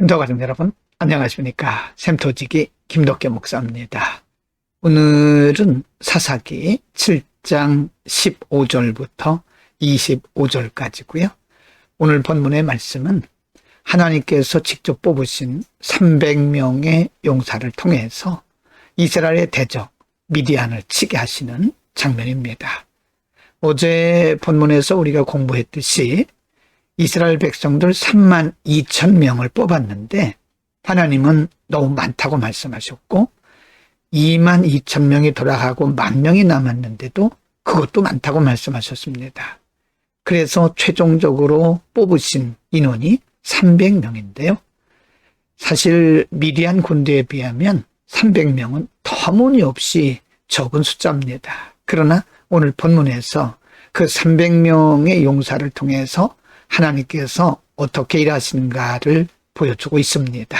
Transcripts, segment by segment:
힘도가족 여러분 안녕하십니까 샘토지기 김덕계 목사입니다. 오늘은 사사기 7장 15절부터 25절까지고요. 오늘 본문의 말씀은 하나님께서 직접 뽑으신 300명의 용사를 통해서 이스라엘의 대적 미디안을 치게 하시는 장면입니다. 어제 본문에서 우리가 공부했듯이 이스라엘 백성들 3만 2천 명을 뽑았는데 하나님은 너무 많다고 말씀하셨고 2만 2천 명이 돌아가고 만 명이 남았는데도 그것도 많다고 말씀하셨습니다. 그래서 최종적으로 뽑으신 인원이 300명인데요. 사실 미디안 군대에 비하면 300명은 터무니없이 적은 숫자입니다. 그러나 오늘 본문에서 그 300명의 용사를 통해서 하나님께서 어떻게 일하시는가를 보여주고 있습니다.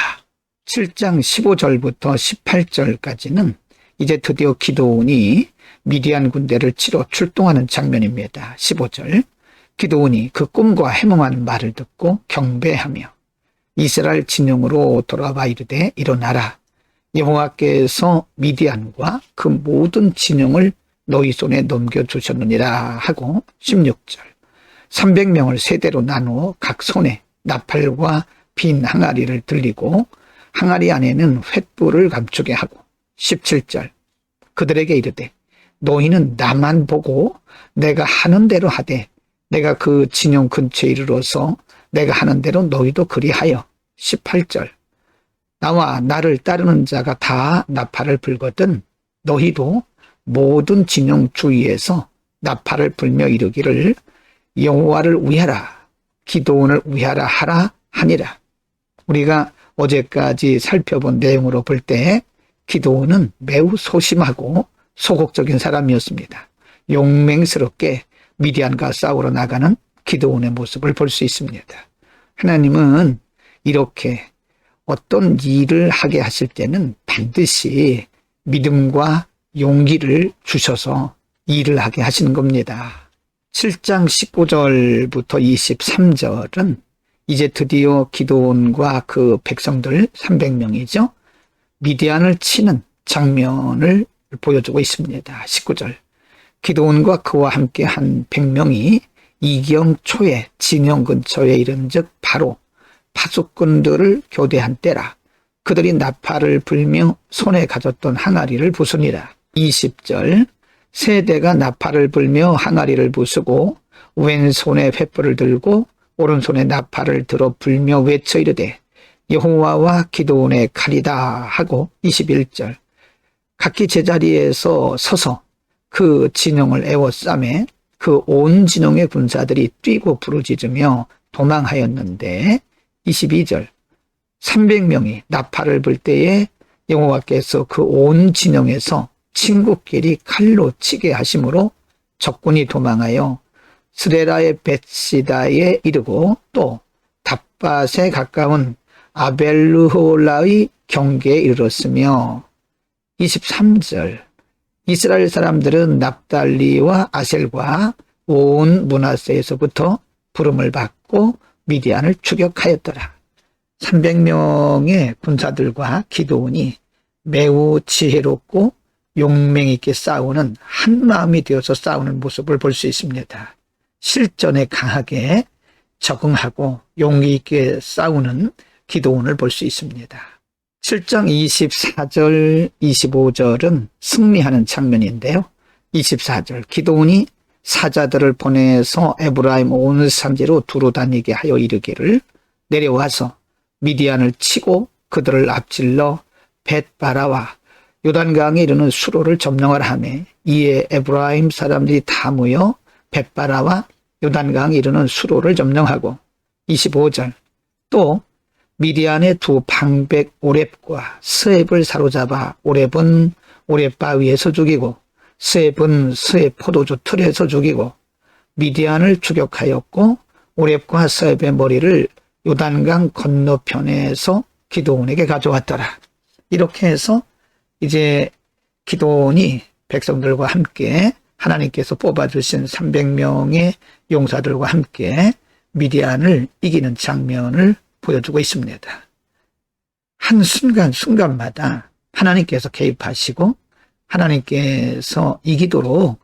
7장 15절부터 18절까지는 이제 드디어 기도온이 미디안 군대를 치러 출동하는 장면입니다. 15절 기도온이 그 꿈과 해몽하는 말을 듣고 경배하며 이스라엘 진영으로 돌아와 이르되 일어나라 여호와께서 미디안과 그 모든 진영을 너희 손에 넘겨주셨느니라 하고 16절 300명을 세대로 나누어 각 손에 나팔과 빈 항아리를 들리고 항아리 안에는 횃불을 감추게 하고 17절 그들에게 이르되 너희는 나만 보고 내가 하는 대로 하되 내가 그 진영 근처에 이르러서 내가 하는 대로 너희도 그리하여. 18절 나와 나를 따르는 자가 다 나팔을 불거든 너희도 모든 진영 주위에서 나팔을 불며 이르기를 여호와를 위하라 기도원을 위하라 하라 하니라 우리가 어제까지 살펴본 내용으로 볼 때 기도원은 매우 소심하고 소극적인 사람이었습니다. 용맹스럽게 미디안과 싸우러 나가는 기도원의 모습을 볼 수 있습니다. 하나님은 이렇게 어떤 일을 하게 하실 때는 반드시 믿음과 용기를 주셔서 일을 하게 하시는 겁니다. 7장 19절부터 23절은 이제 드디어 기도원과 그 백성들 300명이죠. 미디안을 치는 장면을 보여주고 있습니다. 19절. 기도원과 그와 함께 한 100명이 이경 초에 진영 근처에 이른 즉 바로 파수꾼들을 교대한 때라. 그들이 나팔을 불며 손에 가졌던 항아리를 부수니라. 20절. 세대가 나팔을 불며 항아리를 부수고 왼손에 횃불을 들고 오른손에 나팔을 들어 불며 외쳐 이르되 여호와와 기도원의 칼이다 하고 21절. 각기 제자리에서 서서 그 진영을 에워싸매 그 온 진영의 군사들이 뛰고 부르짖으며 도망하였는데 22절. 300명이 나팔을 불 때에 여호와께서 그 온 진영에서 친구끼리 칼로 치게 하심으로 적군이 도망하여 스레라의 벳시다에 이르고 또 답밭에 가까운 아벨루홀라의 경계에 이르렀으며 23절 이스라엘 사람들은 납달리와 아셀과 온 문하세에서부터 부름을 받고 미디안을 추격하였더라. 300명의 군사들과 기도원이 매우 지혜롭고 용맹 있게 싸우는 한 마음이 되어서 싸우는 모습을 볼 수 있습니다. 실전에 강하게 적응하고 용기 있게 싸우는 기도원을 볼 수 있습니다. 7장 24절, 25절은 승리하는 장면인데요. 24절 기도원이 사자들을 보내서 에브라임 온 산지로 두루 다니게 하여 이르기를 내려와서 미디안을 치고 그들을 앞질러 벳바라와 요단강에 이르는 수로를 점령하라 하매 이에 에브라임 사람들이 다 모여 벳바라와 요단강에 이르는 수로를 점령하고 25절 또 미디안의 두 방백 오랩과 스앱을 사로잡아 오랩은 오랩 바위에서 죽이고 스앱은 스앱 포도주 틀에서 죽이고 미디안을 추격하였고 오랩과 스앱의 머리를 요단강 건너편에서 기도원에게 가져왔더라. 이렇게 해서 이제 기도원이 백성들과 함께 하나님께서 뽑아주신 300명의 용사들과 함께 미디안을 이기는 장면을 보여주고 있습니다. 한 순간 순간마다 하나님께서 개입하시고 하나님께서 이기도록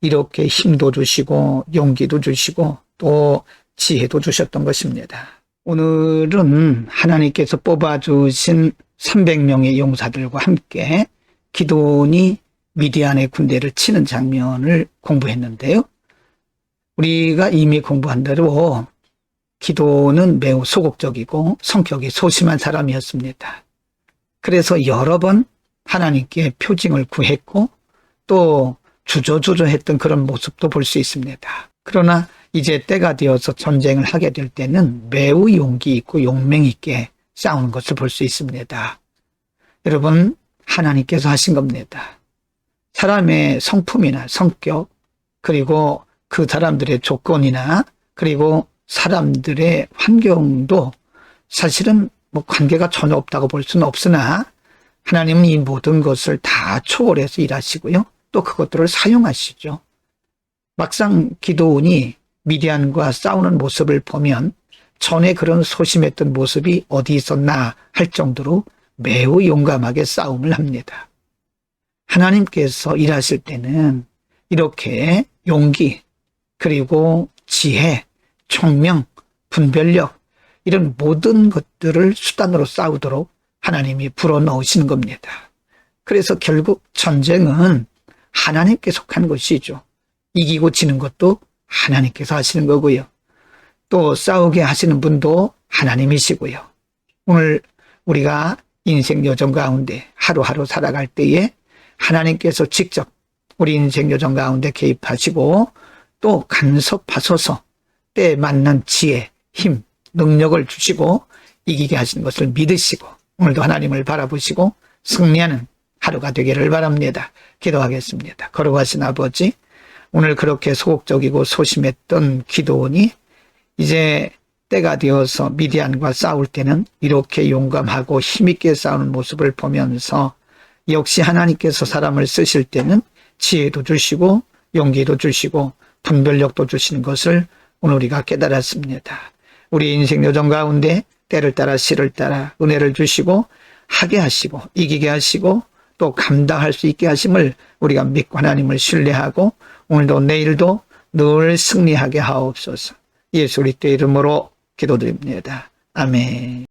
이렇게 힘도 주시고 용기도 주시고 또 지혜도 주셨던 것입니다. 오늘은 하나님께서 뽑아주신 300명의 용사들과 함께 기도원이 미디안의 군대를 치는 장면을 공부했는데요. 우리가 이미 공부한 대로 기도는 매우 소극적이고 성격이 소심한 사람이었습니다. 그래서 여러 번 하나님께 표징을 구했고 또 주저주저했던 그런 모습도 볼 수 있습니다. 그러나 이제 때가 되어서 전쟁을 하게 될 때는 매우 용기 있고 용맹 있게 싸우는 것을 볼 수 있습니다. 여러분, 하나님께서 하신 겁니다. 사람의 성품이나 성격, 그리고 그 사람들의 조건이나, 그리고 사람들의 환경도 사실은 뭐 관계가 전혀 없다고 볼 수는 없으나, 하나님은 이 모든 것을 다 초월해서 일하시고요. 또 그것들을 사용하시죠. 막상 기도원이 미디안과 싸우는 모습을 보면 전에 그런 소심했던 모습이 어디 있었나 할 정도로 매우 용감하게 싸움을 합니다. 하나님께서 일하실 때는 이렇게 용기, 그리고 지혜, 총명, 분별력, 이런 모든 것들을 수단으로 싸우도록 하나님이 불어넣으시는 겁니다. 그래서 결국 전쟁은 하나님께 속한 것이죠. 이기고 지는 것도 하나님께서 하시는 거고요. 또 싸우게 하시는 분도 하나님이시고요. 오늘 우리가 인생 여정 가운데 하루하루 살아갈 때에 하나님께서 직접 우리 인생 여정 가운데 개입하시고 또 간섭하소서 때에 맞는 지혜, 힘, 능력을 주시고 이기게 하시는 것을 믿으시고 오늘도 하나님을 바라보시고 승리하는 하루가 되기를 바랍니다. 기도하겠습니다. 거룩하신 아버지, 오늘 그렇게 소극적이고 소심했던 기도원이 이제 때가 되어서 미디안과 싸울 때는 이렇게 용감하고 힘있게 싸우는 모습을 보면서 역시 하나님께서 사람을 쓰실 때는 지혜도 주시고 용기도 주시고 분별력도 주시는 것을 오늘 우리가 깨달았습니다. 우리 인생 여정 가운데 때를 따라 시를 따라 은혜를 주시고 하게 하시고 이기게 하시고 또 감당할 수 있게 하심을 우리가 믿고 하나님을 신뢰하고 오늘도 내일도 늘 승리하게 하옵소서. 예수 그리스도 이름으로 기도드립니다. 아멘.